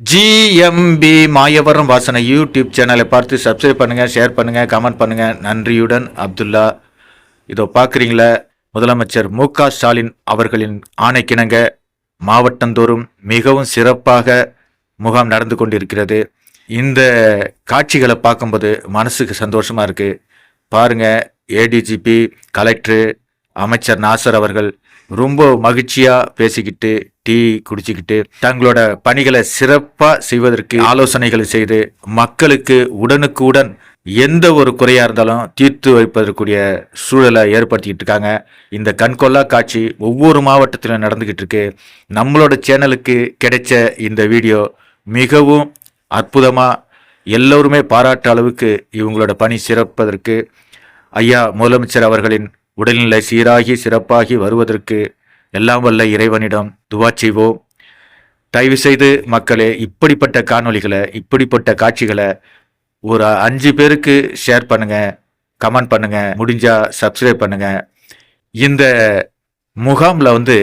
GMP Mayavaram வாசனை YouTube சேனலை பார்த்து சப்ஸ்கிரைப் பண்ணுங்கள் ஷேர் பண்ணுங்கள் கமெண்ட் பண்ணுங்கள் நன்றியுடன் அப்துல்லா. இதோ பார்க்குறீங்களா? முதலமைச்சர் மு க ஸ்டாலின் அவர்களின் ஆணைக்கிணங்க மாவட்டந்தோறும் மிகவும் சிறப்பாக முகாம் நடந்து கொண்டிருக்கிறது. இந்த காட்சிகளை பார்க்கும்போது மனசுக்கு சந்தோஷமாக இருக்குது பாருங்கள் ஏடிஜிபி கலெக்டரு அமைச்சர் நாசர் அவர்கள் ரொம்ப மகிழ்ச்சியாக பேசிக்கிட்டு டீ குடிச்சிக்கிட்டு தங்களோட பணிகளை சிறப்பாக செய்வதற்கு ஆலோசனைகளை செய்து மக்களுக்கு உடனுக்குடன் எந்த ஒரு குறையாக இருந்தாலும் தீர்த்து வைப்பதற்குரிய சூழலை ஏற்படுத்திக்கிட்டு இருக்காங்க. இந்த கண்கொள்ளா காட்சி ஒவ்வொரு மாவட்டத்திலும் நடந்துக்கிட்டு இருக்கு. நம்மளோட சேனலுக்கு கிடைச்ச இந்த வீடியோ மிகவும் அற்புதமாக எல்லோருமே பாராட்ட அளவுக்கு இவங்களோட பணி சிறப்பதற்கு ஐயா முதலமைச்சர் அவர்களின் உடல்நிலை சீராகி சிறப்பாகி வருவதற்கு எல்லாம் வல்ல இறைவனிடம் துவா செய்வோம். தயவு செய்து மக்களே இப்படிப்பட்ட காணொளிகளை இப்படிப்பட்ட காட்சிகளை ஒரு அஞ்சு பேருக்கு ஷேர் பண்ணுங்க கமெண்ட் பண்ணுங்க முடிஞ்சா சப்ஸ்கிரைப் பண்ணுங்க. இந்த முகாமில் வந்து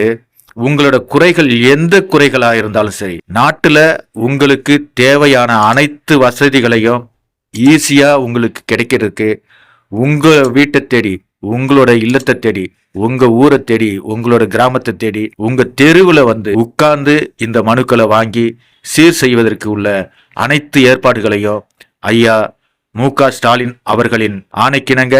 உங்களோட குறைகள் எந்த குறைகளாக இருந்தாலும் சரி நாட்டில் உங்களுக்கு தேவையான அனைத்து வசதிகளையும் ஈஸியாக உங்களுக்கு கிடைக்கிறதுக்கு உங்கள் வீட்டை தேடி உங்களோட இல்லத்தை தேடி உங்க ஊரை தேடி உங்களோட கிராமத்தை தேடி உங்க தெருவுல வந்து உட்கார்ந்து இந்த மனுக்களை வாங்கி சீர் செய்வதற்கு உள்ள அனைத்து ஏற்பாடுகளையும் ஐயா மு ஸ்டாலின் அவர்களின் ஆணைக்கிணங்க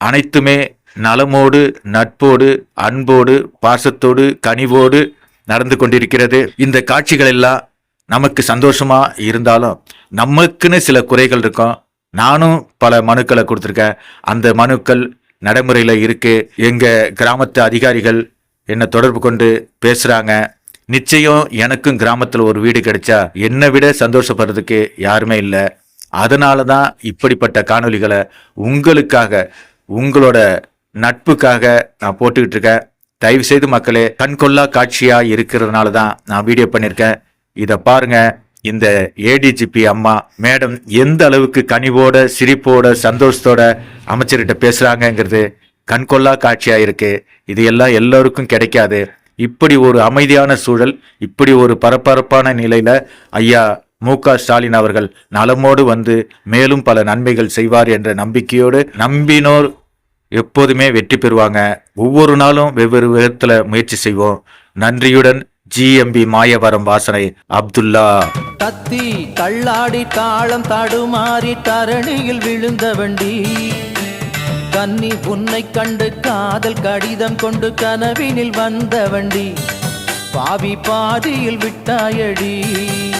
அனைத்துமே நலமோடு நட்போடு அன்போடு பாசத்தோடு கனிவோடு நடந்து கொண்டிருக்கிறது. இந்த காட்சிகள் எல்லாம் நமக்கு சந்தோஷமா இருந்தாலும் நமக்குன்னு சில குறைகள் இருக்கும். நானும் பல மனுக்களை கொடுத்துருக்கேன். அந்த மனுக்கள் நடைமுறையில் இருக்குது எங்கள் கிராமத்து அதிகாரிகள் என்னை தொடர்பு கொண்டு பேசுகிறாங்க நிச்சயம் எனக்கும் கிராமத்தில் ஒரு வீடு கிடைச்சா என்னை விட சந்தோஷப்படுறதுக்கு யாருமே இல்லை. அதனால தான் இப்படிப்பட்ட காணொளிகளை உங்களுக்காக உங்களோட நட்புக்காக நான் போட்டுக்கிட்டு இருக்கேன். தயவு செய்து மக்களே கண்கொள்ளா காட்சியாக இருக்கிறதுனால தான் நான் வீடியோ பண்ணியிருக்கேன். இதை பாருங்கள் இந்த ஏடிஜிபி அம்மா மேடம் எந்த அளவுக்கு கனிவோட சிரிப்போட சந்தோஷத்தோட அமைச்சர்கிட்ட பேசுகிறாங்கங்கிறது கண்கொள்ளா காட்சியாக இருக்கு. இது எல்லாம் எல்லோருக்கும் கிடைக்காது. இப்படி ஒரு அமைதியான சூழல் இப்படி ஒரு பரபரப்பான நிலையில் ஐயா மு க ஸ்டாலின் அவர்கள் நலமோடு வந்து மேலும் பல நன்மைகள் செய்வார் என்ற நம்பிக்கையோடு நம்பினோர் எப்போதுமே வெற்றி பெறுவாங்க. ஒவ்வொரு நாளும் வெவ்வேறு விதத்தில் முயற்சி செய்வோம். நன்றியுடன் ஜிஎம்பி மாயவரம் வாசனை. அப்துல்லா. தத்தி தள்ளாடி தாளம் தடுமாறி தரணியில் விழுந்த வண்டி. கன்னி உன்னை கண்டு காதல் கடிதம் கொண்டு கனவினில் வந்த வண்டி. பாவி பாதியில் விட்டாயடி.